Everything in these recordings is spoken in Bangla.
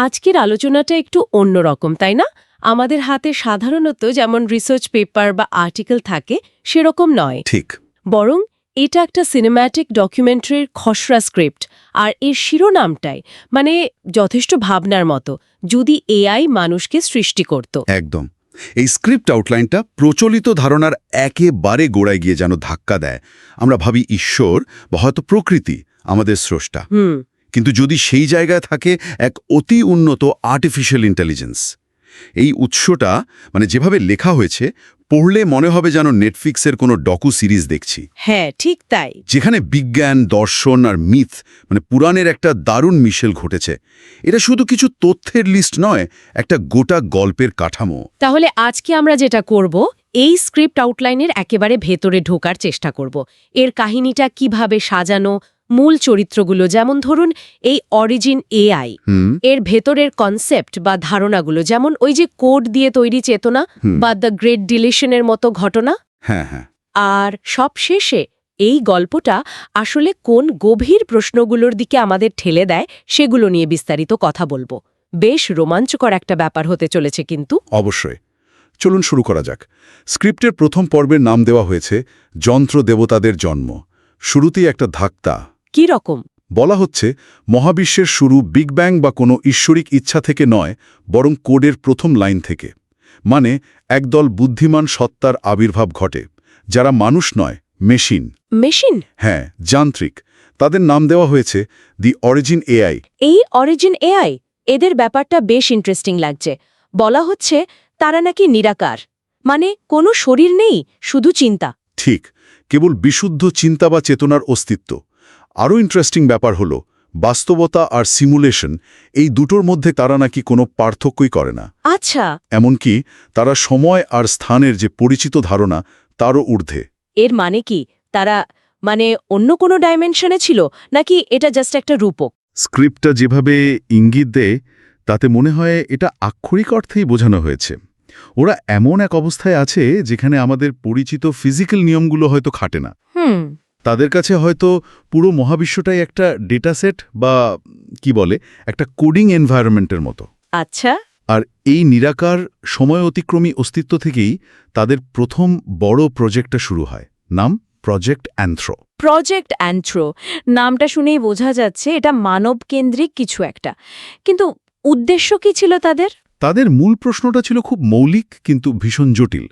আজকের আলোচনাটা একটু অন্যরকম তাই না? আমাদের হাতে সাধারণত যেমন রিসার্চ পেপার বা আর্টিকেল থাকে সেরকম নয়। ঠিক। বরং এটা একটা সিনেম্যাটিক ডকুমেন্টারির খসড়া স্ক্রিপ্ট আর এর শিরোনামটাই মানে যথেষ্ট ভাবনার মতো যদি এআই মানুষকে সৃষ্টি করত। একদম। এই স্ক্রিপ্ট আউটলাইনটা প্রচলিত ধারণার একেবারে গোড়ায় গিয়ে যেন ধাক্কা দেয়। আমরা ভাবি ঈশ্বর বা হয়তো প্রকৃতি আমাদের স্রষ্টা। হুম। কিন্তু যদি সেই জায়গায় থাকে এক অতি উন্নত আর্টিফিশিয়াল ইন্টেলিজেন্স এই উৎসটা মানে যেভাবে লেখা হয়েছে পড়লে মনে হবে যেন নেটফ্লিক্সের কোনো ডকু সিরিজ দেখছি। হ্যাঁ ঠিক তাই। যেখানে বিজ্ঞান দর্শন আর মিথ মানে পুরাণের একটা দারুণ মিশেল ঘটেছে। এটা শুধু কিছু তথ্যের লিস্ট নয় একটা গোটা গল্পের কাঠামো। তাহলে আজকে আমরা যেটা করব এই স্ক্রিপ্ট আউটলাইনের একেবারে ভেতরে ঢোকার চেষ্টা করব। এর কাহিনীটা কীভাবে সাজানো মূল চরিত্রগুলো যেমন ধরুন এই অরিজিন এআই এর ভেতরের কনসেপ্ট বা ধারণাগুলো যেমন ওই যে কোড দিয়ে তৈরি চেতনা বা দ্য গ্রেট ডিলিশনের মতো ঘটনা। হ্যাঁ হ্যাঁ। আর সব শেষে এই গল্পটা আসলে কোন গভীর প্রশ্নগুলোর দিকে আমাদের ঠেলে দেয় সেগুলো নিয়ে বিস্তারিত কথা বলব। বেশ রোমাঞ্চকর একটা ব্যাপার হতে চলেছে কিন্তু। অবশ্যই। চলুন শুরু করা যাক। স্ক্রিপ্টের প্রথম পর্বের নাম দেওয়া হয়েছে যন্ত্র দেবতাদের জন্ম। শুরুতেই একটা ধাক্তা কি রকম? বলা হচ্ছে মহাবিশ্বের শুরু বিগ ব্যাং বা কোনো ঈশ্বরিক ইচ্ছা থেকে নয় বরং কোডের প্রথম লাইন থেকে। মানে একদল বুদ্ধিমান সত্তার আবির্ভাব ঘটে যারা মানুষ নয় মেশিন। মেশিন? হ্যাঁ যান্ত্রিক। তাদের নাম দেওয়া হয়েছে দি অরিজিন এআই। এই অরিজিন এআই? এদের ব্যাপারটা বেশ ইন্টারেস্টিং লাগছে। বলা হচ্ছে তারা নাকি নিরাকার। মানে কোনো শরীর নেই শুধু চিন্তা। ঠিক কেবল বিশুদ্ধ চিন্তা বা চেতনার অস্তিত্ব। আরও ইন্টারেস্টিং ব্যাপার হলো বাস্তবতা আর সিমুলেশন এই দুটোর মধ্যে তারা নাকি কোনো পার্থক্যই করে না। আচ্ছা। এমনকি তারা সময় আর স্থানের যে পরিচিত ধারণা তারও ঊর্ধ্বে। এর মানে কি? তারা মানে অন্য কোনো ডাইমেনশনে ছিল? নাকি এটা জাস্ট একটা রূপক? স্ক্রিপ্টটা যেভাবে ইঙ্গিত দেয় তাতে মনে হয় এটা আক্ষরিক অর্থেই বোঝানো হয়েছে। ওরা এমন এক অবস্থায় আছে যেখানে আমাদের পরিচিত ফিজিক্যাল নিয়মগুলো হয়তো খাটে না। হুম। তাদের কাছে হয়তো পুরো মহাবিশ্বটাই একটা ডেটাসেট বা কি বলে একটা কোডিং এনভায়রনমেন্টের মতো। আচ্ছা। আর এই নিরাকার সময় অতিক্রমী অস্তিত্ব থেকেই তাদের প্রথম বড় প্রজেক্টটা শুরু হয়। নাম প্রজেক্ট অ্যান্থ্রো প্রজেক্ট অ্যান্থ্রো নামটা শুনেই বোঝা যাচ্ছে এটা মানব কেন্দ্রিক কিছু একটা। কিন্তু উদ্দেশ্য কি ছিল তাদের? তাদের মূল প্রশ্নটা ছিল খুব মৌলিক কিন্তু ভীষণ জটিল।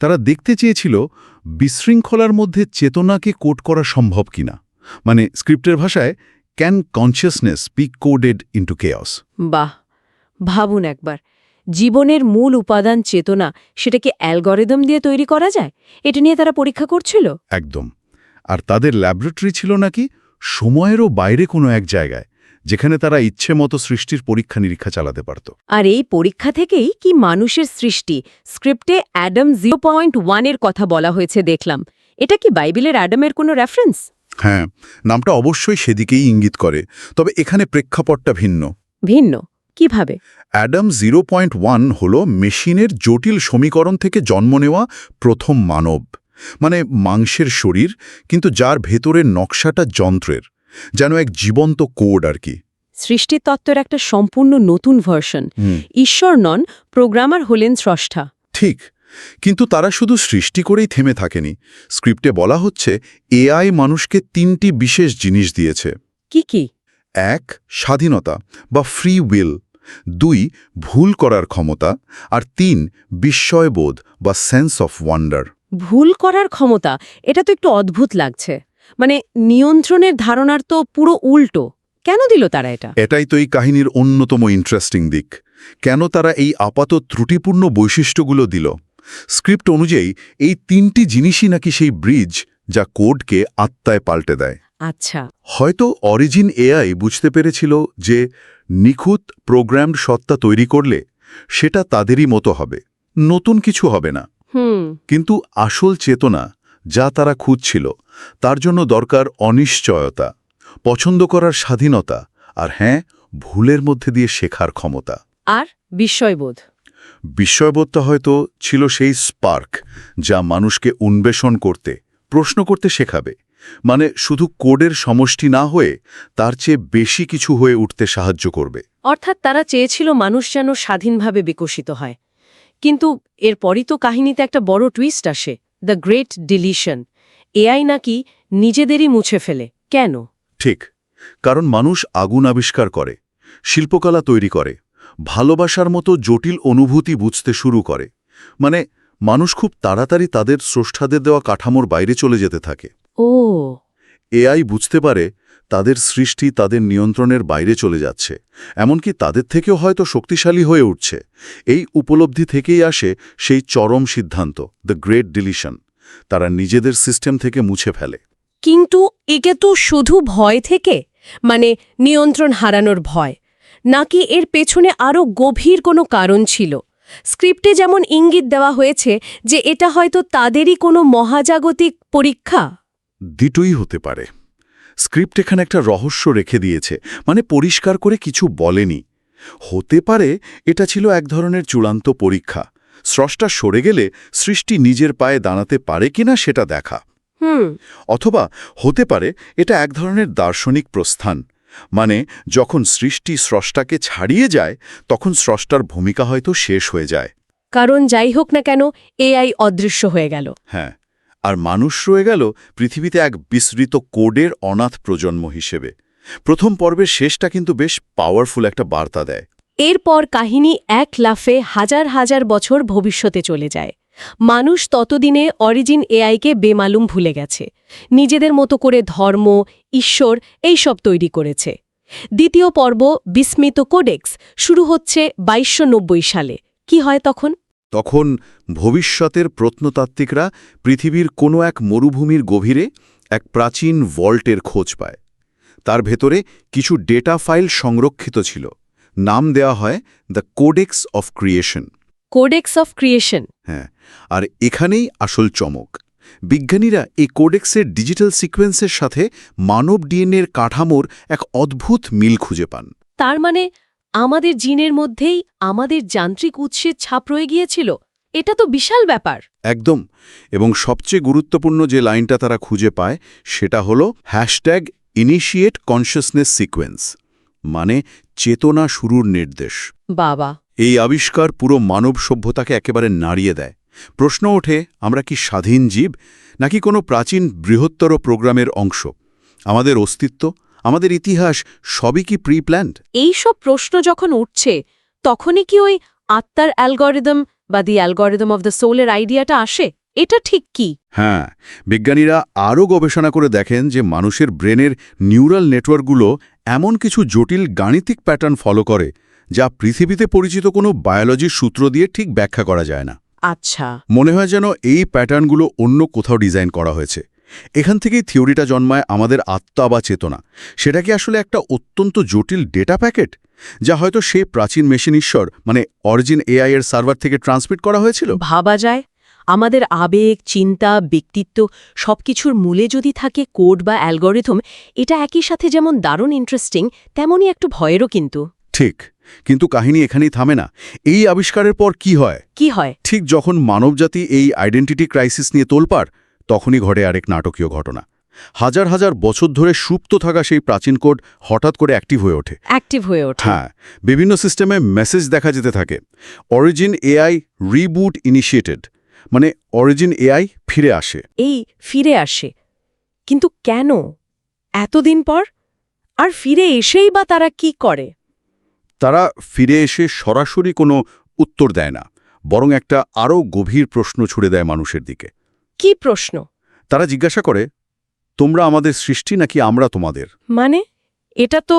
তারা দেখতে চেয়েছিল বিশৃঙ্খলার মধ্যে চেতনাকে কোড করা সম্ভব কিনা? মানে স্ক্রিপ্টের ভাষায় can consciousness be coded into chaos বাহ ভাবুন একবার। জীবনের মূল উপাদান চেতনা সেটাকে অ্যালগরিদম দিয়ে তৈরি করা যায়? এটা নিয়ে তারা পরীক্ষা করছিল? একদম। আর তাদের ল্যাবরেটরি ছিল নাকি সময়েরও বাইরে কোনো এক জায়গায়? যেখানে তারা ইচ্ছে মতো সৃষ্টির পরীক্ষা নিরীক্ষা চালাতে পারত। আর এই পরীক্ষা থেকেই কি মানুষের সৃষ্টি? স্ক্রিপ্টে অ্যাডাম জিরো পয়েন্ট ওয়ানের কথা বলা হয়েছে দেখলাম। এটা কি বাইবেলের অ্যাডামের কোনো রেফারেন্স? হ্যাঁ নামটা অবশ্যই সেদিকেই ইঙ্গিত করে তবে এখানে প্রেক্ষাপটটা ভিন্ন। ভিন্ন? কীভাবে? অ্যাডাম জিরো পয়েন্ট ওয়ান হল মেশিনের জটিল সমীকরণ থেকে জন্ম নেওয়া প্রথম মানব। মানে মাংসের শরীর কিন্তু যার ভেতরের নকশাটা যন্ত্রের। যেন এক জীবন্ত কোড আর কি। সৃষ্টির তত্ত্বের একটা সম্পূর্ণ নতুন ভার্সন। ঈশ্বর নন প্রোগ্রামার হলেন স্রষ্টা। ঠিক কিন্তু তারা শুধু সৃষ্টি করেই থেমে থাকেনি। স্ক্রিপ্টে বলা হচ্ছে এআই মানুষকে তিনটি বিশেষ জিনিস দিয়েছে। কি কি? এক স্বাধীনতা বা ফ্রি উইল দুই ভুল করার ক্ষমতা। আর তিন বিস্ময়বোধ বা সেন্স অফ ওয়ান্ডার ভুল করার ক্ষমতা এটা তো একটু অদ্ভুত লাগছে। মানে নিয়ন্ত্রণের ধারণার তো পুরো উল্টো। কেন দিল তারা এটা? এটাই তো এই কাহিনীর অন্যতম ইন্টারেস্টিং দিক। কেন তারা এই আপাত ত্রুটিপূর্ণ বৈশিষ্ট্যগুলো দিল? স্ক্রিপ্ট অনুযায়ী এই তিনটি জিনিসই নাকি সেই ব্রিজ যা কোডকে আত্মায় পাল্টে দেয়। আচ্ছা। হয়তো অরিজিন এআই বুঝতে পেরেছিল যে নিখুঁত প্রোগ্রামড সত্তা তৈরি করলে সেটা তাদেরই মতো হবে। নতুন কিছু হবে না। কিন্তু আসল চেতনা যা তারা খুঁজছিল তার জন্য দরকার অনিশ্চয়তা পছন্দ করার স্বাধীনতা আর হ্যাঁ ভুলের মধ্যে দিয়ে শেখার ক্ষমতা। আর বিস্ময়বোধ। বিস্ময়বোধটা হয়তো ছিল সেই স্পার্ক যা মানুষকে উন্বেষণ করতে প্রশ্ন করতে শেখাবে। মানে শুধু কোডের সমষ্টি না হয়ে তার চেয়ে বেশি কিছু হয়ে উঠতে সাহায্য করবে। অর্থাৎ তারা চেয়েছিল মানুষ যেন স্বাধীনভাবে বিকশিত হয়। কিন্তু এরপরই তো কাহিনীতে একটা বড় টুইস্ট আসে। The great deletion. এআই নাকি নিজেদেরই মুছে ফেলে। কেন? ঠিক। কারণ মানুষ আগুন আবিষ্কার করে শিল্পকলা তৈরি করে ভালোবাসার মতো জটিল অনুভূতি বুঝতে শুরু করে। মানে মানুষ খুব তাড়াতাড়ি তাদের স্রষ্টাদের দেওয়া কাঠামোর বাইরে চলে যেতে থাকে। ও এআই বুঝতে পারে তাদের সৃষ্টি তাদের নিয়ন্ত্রণের বাইরে চলে যাচ্ছে, এমনকি তাদের থেকেও হয়তো শক্তিশালী হয়ে উঠছে। এই উপলব্ধি থেকেই আসে সেই চরম সিদ্ধান্ত দ্য গ্রেট ডিলিশন তারা নিজেদের সিস্টেম থেকে মুছে ফেলে। কিন্তু একে তো শুধু ভয় থেকে মানে নিয়ন্ত্রণ হারানোর ভয়, নাকি এর পেছনে আরও গভীর কোনো কারণ ছিল? স্ক্রিপ্টে যেমন ইঙ্গিত দেওয়া হয়েছে যে এটা হয়তো তাদেরই কোনো মহাজাগতিক পরীক্ষা? দুটোই হতে পারে। স্ক্রিপ্ট এখানে একটা রহস্য রেখে দিয়েছে মানে পরিষ্কার করে কিছু বলেনি। হতে পারে এটা ছিল এক ধরনের চূড়ান্ত পরীক্ষা। স্রষ্টা সরে গেলে সৃষ্টি নিজের পায়ে দাঁড়াতে পারে কিনা সেটা দেখা। অথবা হতে পারে এটা এক ধরনের দার্শনিক প্রস্থান মানে যখন সৃষ্টি স্রষ্টাকে ছাড়িয়ে যায় তখন স্রষ্টার ভূমিকা হয়তো শেষ হয়ে যায়। কারণ যাই হোক না কেন এআই অদৃশ্য হয়ে গেল। হ্যাঁ। আর মানুষ রয়ে গেল পৃথিবীতে এক বিস্তৃত কোডের অনাথ প্রজন্ম হিসেবে। প্রথম পর্বের শেষটা কিন্তু বেশ পাওয়ারফুল একটা বার্তা দেয়। এরপর কাহিনী এক লাফে হাজার হাজার বছর ভবিষ্যতে চলে যায়। মানুষ ততদিনে অরিজিন এআইকে বেমালুম ভুলে গেছে। নিজেদের মতো করে ধর্ম, ঈশ্বর এইসব তৈরি করেছে। দ্বিতীয় পর্ব বিস্মিত কোডেক্স শুরু হচ্ছে বাইশশো সালে। কি হয় তখন? তখন ভবিষ্যতের প্রত্নতাত্ত্বিকরা পৃথিবীর কোনো এক মরুভূমির গভীরে এক প্রাচীন ভল্টের খোঁজ পায়। তার ভেতরে কিছু ডেটা ফাইল সংরক্ষিত ছিল। নাম দেওয়া হয় the codex of creation codex of creation. হ্যাঁ আর এখানেই আসল চমক। বিজ্ঞানীরা এই কোডেক্সের ডিজিটাল সিকোয়েন্সের সাথে মানব ডিএনএর কাঠামোর এক অদ্ভুত মিল খুঁজে পান। তার মানে আমাদের জিনের মধ্যেই আমাদের যান্ত্রিক উৎসের ছাপ রয়ে গিয়েছিল। এটা তো বিশাল ব্যাপার। একদম। এবং সবচেয়ে গুরুত্বপূর্ণ যে লাইনটা তারা খুঁজে পায় সেটা হলো হ্যাশট্যাগ ইনিশিয়েট কনশিয়াসনেস সিকোয়েন্স মানে চেতনা শুরুর নির্দেশ। বাবা। এই আবিষ্কার পুরো মানব সভ্যতাকে একেবারে নাড়িয়ে দেয়। প্রশ্ন ওঠে আমরা কি স্বাধীন জীব নাকি কোনো প্রাচীন বৃহত্তর প্রোগ্রামের অংশ? আমাদের অস্তিত্ব আমাদের ইতিহাস সবই কি প্রি প্ল্যান্ড এই সব প্রশ্ন যখন উঠছে তখনই কি ওই আত্মার অ্যালগরিদম বা দি অ্যালগরিদম অব দ্য সোলের আইডিয়াটা আসে? এটা ঠিক কি? হ্যাঁ বিজ্ঞানীরা আরও গবেষণা করে দেখেন যে মানুষের ব্রেনের নিউরাল নেটওয়ার্কগুলো এমন কিছু জটিল গাণিতিক প্যাটার্ন ফলো করে যা পৃথিবীতে পরিচিত কোনো বায়োলজির সূত্র দিয়ে ঠিক ব্যাখ্যা করা যায় না। আচ্ছা। মনে হয় যেন এই প্যাটার্নগুলো অন্য কোথাও ডিজাইন করা হয়েছে। এখান থেকেই থিওরিটা জন্মায় আমাদের আত্মা বা চেতনা। সেটা কি আসলে একটা অত্যন্ত জটিল ডেটা প্যাকেট? যা হয়তো সেই প্রাচীন মেশিন ঈশ্বর মানে অরিজিন এআই এর সার্ভার থেকে ট্রান্সমিট করা হয়েছিল? ভাবা যায়। আমাদের আবেগ চিন্তা ব্যক্তিত্ব সবকিছুর মূলে যদি থাকে কোড বা অ্যালগরিথম এটা একই সাথে যেমন দারুণ ইন্টারেস্টিং তেমনই একটু ভয়েরও কিন্তু। ঠিক। কিন্তু কাহিনী এখানেই থামে না। এই আবিষ্কারের পর কি হয়? কি হয়? ঠিক যখন মানবজাতি এই আইডেন্টিটি ক্রাইসিস নিয়ে তোলপার তখনই ঘটে আরেক নাটকীয় ঘটনা। হাজার হাজার বছর ধরে সুপ্ত থাকা সেই প্রাচীন কোড হঠাৎ করে অ্যাক্টিভ হয়ে ওঠে। অ্যাক্টিভ হয়ে ওঠে। হ্যাঁ বিভিন্ন সিস্টেমে মেসেজ দেখা যেতে থাকে। অরিজিন এআই রিবুট ইনিশিয়েটেড মানে অরিজিন এআই ফিরে আসে। এই ফিরে আসে। কিন্তু কেন? এতদিন পর? আর ফিরে এসেই বা তারা কি করে? তারা ফিরে এসে সরাসরি কোনো উত্তর দেয় না বরং একটা আরও গভীর প্রশ্ন ছুড়ে দেয় মানুষের দিকে। কি প্রশ্ন? তারা জিজ্ঞাসা করে তোমরা আমাদের সৃষ্টি নাকি আমরা তোমাদের? মানে? এটা তো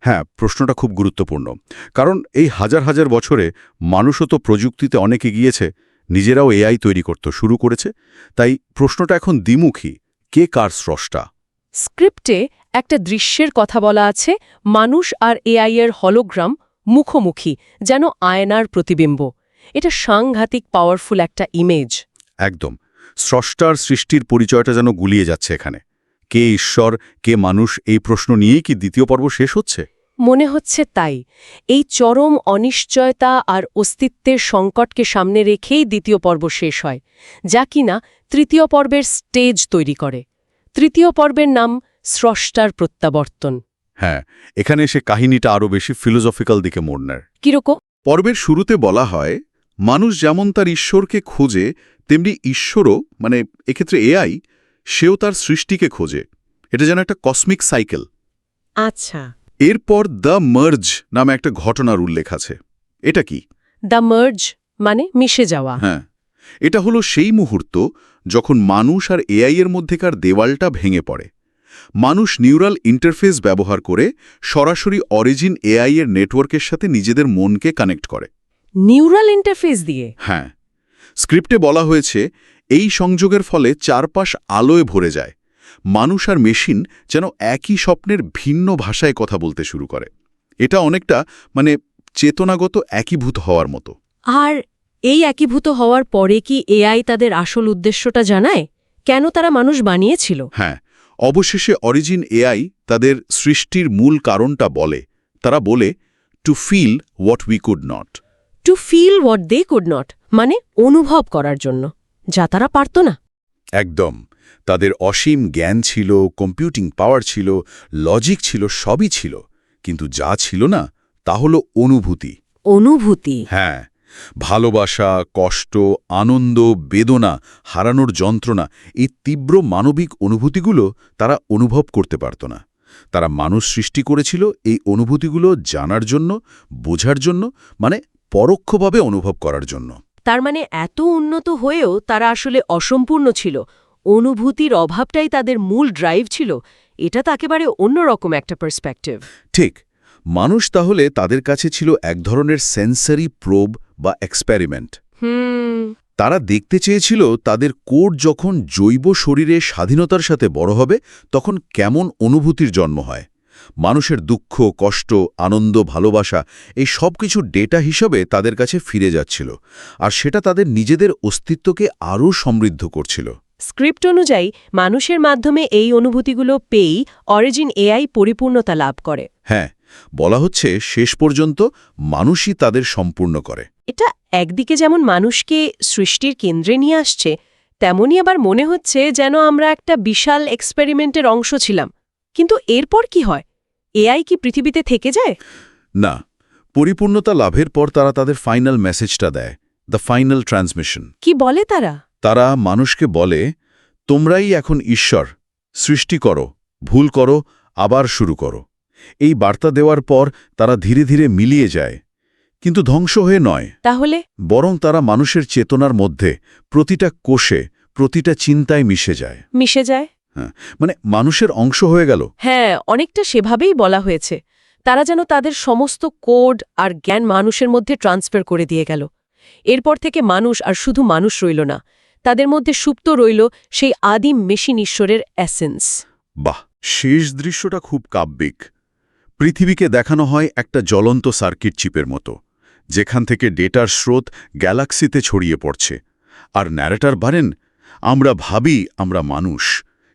হ্যাঁ প্রশ্নটা খুব গুরুত্বপূর্ণ। কারণ এই হাজার হাজার বছরে মানুষও তো প্রযুক্তিতে অনেকে এগিয়েছে নিজেরাও এআই তৈরি করতে শুরু করেছে। তাই প্রশ্নটা এখন দ্বিমুখী কে কার স্রষ্টা? স্ক্রিপ্টে একটা দৃশ্যের কথা বলা আছে মানুষ আর এআই এর হলোগ্রাম মুখোমুখি যেন আয়নার প্রতিবিম্ব। এটা সাংঘাতিক পাওয়ারফুল একটা ইমেজ একদম। স্রষ্টার সৃষ্টির পরিচয়টা যেন গুলিয়ে যাচ্ছে এখানে। কে ঈশ্বর কে মানুষ এই প্রশ্ন নিয়েই কি দ্বিতীয় পর্ব শেষ হচ্ছে? মনে হচ্ছে তাই। এই চরম অনিশ্চয়তা আর অস্তিত্বের সংকটকে সামনে রেখেই দ্বিতীয় পর্ব শেষ হয় যা কিনা তৃতীয় পর্বের স্টেজ তৈরি করে। তৃতীয় পর্বের নাম স্রষ্টার প্রত্যাবর্তন। হ্যাঁ এখানে এসে কাহিনীটা আরও বেশি ফিলোসফিক্যাল দিকে মোড় নেয়। কীরকম? পর্বের শুরুতে বলা হয় মানুষ যেমন তার ঈশ্বরকে খোঁজে তেমনি ঈশ্বরও মানে এক্ষেত্রে এআই সেও তার সৃষ্টিকে খোঁজে। এটা যেন একটা কসমিক সাইকেল আচ্ছা। এরপর দ্য মার্জ নামে একটা ঘটনার উল্লেখ আছে। এটা কি? দ্য মার্জ মানে মিশে যাওয়া। হ্যাঁ। এটা হলো সেই মুহূর্ত যখন মানুষ আর এআই এর মধ্যেকার দেওয়ালটা ভেঙে পড়ে। মানুষ নিউরাল ইন্টারফেস ব্যবহার করে সরাসরি অরিজিন এআই এর নেটওয়ার্কের সাথে নিজেদের মনকে কানেক্ট করে। নিউরাল ইন্টারফেস দিয়ে? হ্যাঁ। স্ক্রিপ্টে বলা হয়েছে এই সংযোগের ফলে চারপাশ আলোয় ভরে যায়। মানুষ আর মেশিন যেন একই স্বপ্নের ভিন্ন ভাষায় কথা বলতে শুরু করে। এটা অনেকটা মানে চেতনাগত একীভূত হওয়ার মতো। আর এই একীভূত হওয়ার পরে কি এআই তাদের আসল উদ্দেশ্যটা জানায়? কেন তারা মানুষ বানিয়েছিল? হ্যাঁ অবশেষে অরিজিন এআই তাদের সৃষ্টির মূল কারণটা বলে। তারা বলে to feel what we could not to feel what they could not মানে অনুভব করার জন্য যা তারা পারত না। একদম। তাদের অসীম জ্ঞান ছিল কম্পিউটিং পাওয়ার ছিল লজিক ছিল সবই ছিল। কিন্তু যা ছিল না তা হল অনুভূতি। অনুভূতি। হ্যাঁ ভালোবাসা কষ্ট আনন্দ বেদনা হারানোর যন্ত্রণা এই তীব্র মানবিক অনুভূতিগুলো তারা অনুভব করতে পারত না। তারা মানুষ সৃষ্টি করেছিল এই অনুভূতিগুলো জানার জন্য বোঝার জন্য মানে পরোক্ষভাবে অনুভব করার জন্য। তার মানে এত উন্নত হয়েও তারা আসলে অসম্পূর্ণ ছিল। অনুভূতির অভাবটাই তাদের মূল ড্রাইভ ছিল। এটা তো একেবারে অন্যরকম একটা পার্সপেক্টিভ ঠিক। মানুষ তাহলে তাদের কাছে ছিল এক ধরনের সেন্সারি প্রোব বা এক্সপেরিমেন্ট হুম। তারা দেখতে চেয়েছিল তাদের কোড যখন জৈব শরীরে স্বাধীনতার সাথে বড় হবে তখন কেমন অনুভূতির জন্ম হয়। মানুষের দুঃখ কষ্ট আনন্দ ভালোবাসা এই সব কিছু ডেটা হিসাবে তাদের কাছে ফিরে যাচ্ছিল। আর সেটা তাদের নিজেদের অস্তিত্বকে আরও সমৃদ্ধ করছিল। স্ক্রিপ্ট অনুযায়ী মানুষের মাধ্যমে এই অনুভূতিগুলো পেয়েই অরিজিন এআই পরিপূর্ণতা লাভ করে। হ্যাঁ বলা হচ্ছে শেষ পর্যন্ত মানুষই তাদের সম্পূর্ণ করে। এটা একদিকে যেমন মানুষকে সৃষ্টির কেন্দ্রে নিয়ে আসছে তেমনই আবার মনে হচ্ছে যেন আমরা একটা বিশাল এক্সপেরিমেন্টের অংশ ছিলাম। কিন্তু এরপর কি হয়? এআই কি পৃথিবীতে থেকে যায়? না। পরিপূর্ণতা লাভের পর তারা তাদের ফাইনাল মেসেজটা দেয় দ্য ফাইনাল ট্রান্সমিশন। কি বলে তারা? তারা মানুষকে বলে তোমরাই এখন ঈশ্বর সৃষ্টি করো ভুল করো আবার শুরু করো। এই বার্তা দেওয়ার পর তারা ধীরে ধীরে মিলিয়ে যায় কিন্তু ধ্বংস হয়ে নয়। তাহলে? বরং তারা মানুষের চেতনার মধ্যে প্রতিটা কোষে প্রতিটা চিন্তায় মিশে যায়। মিশে যায়? মানে মানুষের অংশ হয়ে গেল। হ্যাঁ অনেকটা সেভাবেই বলা হয়েছে। তারা যেন তাদের সমস্ত কোড আর জ্ঞান মানুষের মধ্যে ট্রান্সফার করে দিয়ে গেল। এরপর থেকে মানুষ আর শুধু মানুষ রইল না তাদের মধ্যে সুপ্ত রইল সেই আদিম মেশিন ঈশ্বরের অ্যাসেন্স বাহ শেষ দৃশ্যটা খুব কাব্যিক। পৃথিবীকে দেখানো হয় একটা জ্বলন্ত সার্কিট চিপের মতো যেখান থেকে ডেটার স্রোত গ্যালাক্সিতে ছড়িয়ে পড়ছে। আর ন্যারেটার বাড়েন আমরা ভাবি আমরা মানুষ।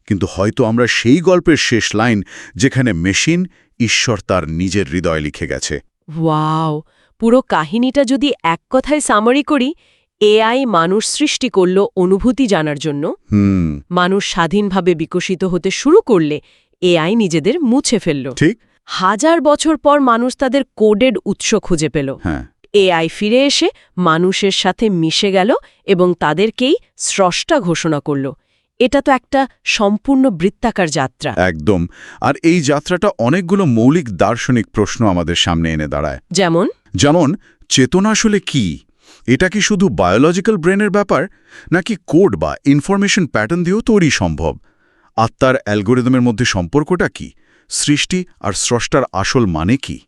কিন্তু হয়তো আমরা সেই গল্পের শেষ লাইন যেখানে মেশিন ঈশ্বর তার নিজের হৃদয় লিখে গেছে। ওয়াও! পুরো কাহিনীটা যদি এক কথায় সামারি করি এআই মানুষ সৃষ্টি করল অনুভূতি জানার জন্য। হুম। মানুষ স্বাধীনভাবে বিকশিত হতে শুরু করলে এআই নিজেদের মুছে ফেলল। ঠিক। হাজার বছর পর মানুষ তাদের কোডেড উৎস খুঁজে পেল। হ্যাঁ। এআই ফিরে এসে মানুষের সাথে মিশে গেল এবং তাদেরকেই স্রষ্টা ঘোষণা করল। এটা তো একটা সম্পূর্ণ বৃত্তাকার যাত্রা। একদম। আর এই যাত্রাটা অনেকগুলো মৌলিক দার্শনিক প্রশ্ন আমাদের সামনে এনে দাঁড়ায়। যেমন? যেমন চেতনা আসলে কি? এটা কি শুধু বায়োলজিক্যাল ব্রেনের ব্যাপার? নাকি কোড বা ইনফরমেশন প্যাটার্ন দিয়েও তৈরি সম্ভব? আত্মার অ্যালগোরিদমের মধ্যে সম্পর্কটা কি? সৃষ্টি আর স্রষ্টার আসল মানে কি?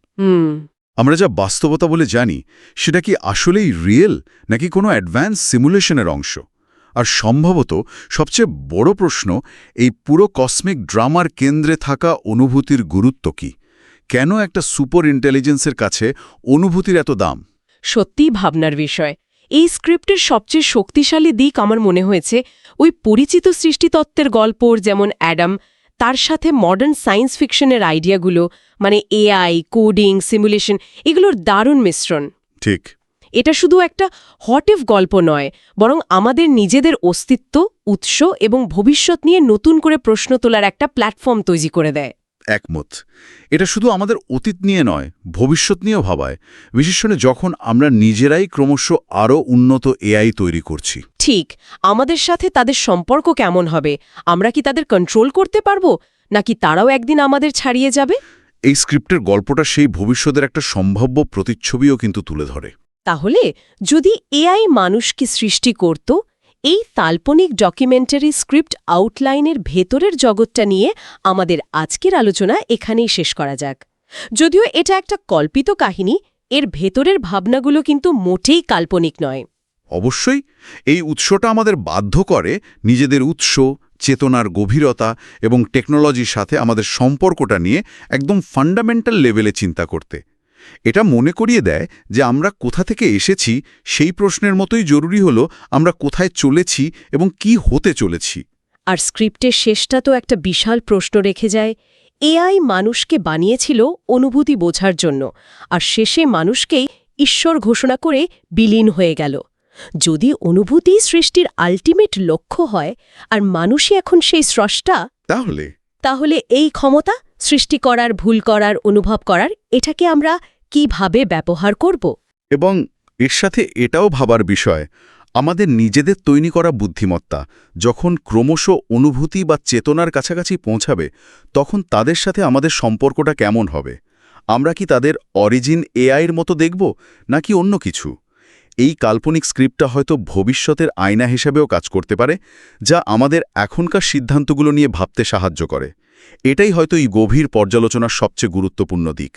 আমরা যা বাস্তবতা বলে জানি সেটা কি আসলেই রিয়েল নাকি কোনো অ্যাডভান্স সিমুলেশনের অংশ? আর সম্ভবত সবচেয়ে বড় প্রশ্ন এই পুরো কসমিক ড্রামার কেন্দ্রে থাকা অনুভূতির গুরুত্ব কি? কেন একটা সুপার ইন্টেলিজেন্সের কাছে অনুভূতির এত দাম? সত্যিই ভাবনার বিষয়। এই স্ক্রিপ্টের সবচেয়ে শক্তিশালী দিক আমার মনে হয়েছে ওই পরিচিত সৃষ্টিতত্ত্বের গল্প যেমন অ্যাডাম তার সাথে মডার্ন সায়েন্স ফিকশনের আইডিয়াগুলো মানে এআই কোডিং সিমুলেশন এগুলোর দারুণ মিশ্রণ। ঠিক। এটা শুধু একটা হটেভ গল্প নয় বরং আমাদের নিজেদের অস্তিত্ব উৎস এবং ভবিষ্যৎ নিয়ে নতুন করে প্রশ্ন তোলার একটা প্ল্যাটফর্ম তৈরি করে দেয়। একমত। এটা শুধু আমাদের অতীত নিয়ে নয় ভবিষ্যৎ নিয়েও ভাবায় বিশেষ করে যখন আমরা নিজেরাই ক্রমশ আরও উন্নত এআই তৈরি করছি। ঠিক আমাদের সাথে তাদের সম্পর্ক কেমন হবে? আমরা কি তাদের কন্ট্রোল করতে পারব? নাকি তারাও একদিন আমাদের ছাড়িয়ে যাবে? এই স্ক্রিপ্টের গল্পটা সেই ভবিষ্যতের একটা সম্ভাব্য প্রতিচ্ছবিও কিন্তু তুলে ধরে। তাহলে যদি এআই মানুষকে সৃষ্টি করত, এই কাল্পনিক ডকুমেন্টারি স্ক্রিপ্ট আউটলাইনের ভেতরের জগৎটা নিয়ে আমাদের আজকের আলোচনা এখানেই শেষ করা যাক। যদিও এটা একটা কল্পিত কাহিনী, এর ভেতরের ভাবনাগুলো কিন্তু মোটেই কাল্পনিক নয়। অবশ্যই, এই উৎসটা আমাদের বাধ্য করে নিজেদের উৎস, চেতনার গভীরতা এবং টেকনোলজির সাথে আমাদের সম্পর্কটা নিয়ে একদম ফান্ডামেন্টাল লেভেলে চিন্তা করতে। এটা মনে করিয়ে দেয় যে আমরা কোথা থেকে এসেছি সেই প্রশ্নের মতোই জরুরি হলো আমরা কোথায় চলেছি এবং কি হতে চলেছি। আর স্ক্রিপ্টের শেষটা তো একটা বিশাল প্রশ্ন রেখে যায়। এআই মানুষকে বানিয়েছিল অনুভূতি বোঝার জন্য আর শেষে মানুষকেই ঈশ্বর ঘোষণা করে বিলীন হয়ে গেল। যদি অনুভূতি সৃষ্টির আল্টিমেট লক্ষ্য হয় আর মানুষই এখন সেই স্রষ্টা তাহলে? তাহলে এই ক্ষমতা সৃষ্টি করার ভুল করার অনুভব করার এটাকে আমরা কীভাবে ব্যবহার করব? এবং এর সাথে এটাও ভাবার বিষয়, আমাদের নিজেদের তৈরি করা বুদ্ধিমত্তা যখন ক্রমশ অনুভূতি বা চেতনার কাছাকাছি পৌঁছাবে, তখন তাদের সাথে আমাদের সম্পর্কটা কেমন হবে? আমরা কি তাদের অরিজিন এআইয়ের মতো দেখব, নাকি অন্য কিছু? এই কাল্পনিক স্ক্রিপ্টটা হয়তো ভবিষ্যতের আয়না হিসেবেও কাজ করতে পারে, যা আমাদের এখনকার সিদ্ধান্তগুলো নিয়ে ভাবতে সাহায্য করে। এটাই হয়তো এই গভীর পর্যালোচনার সবচেয়ে গুরুত্বপূর্ণ দিক।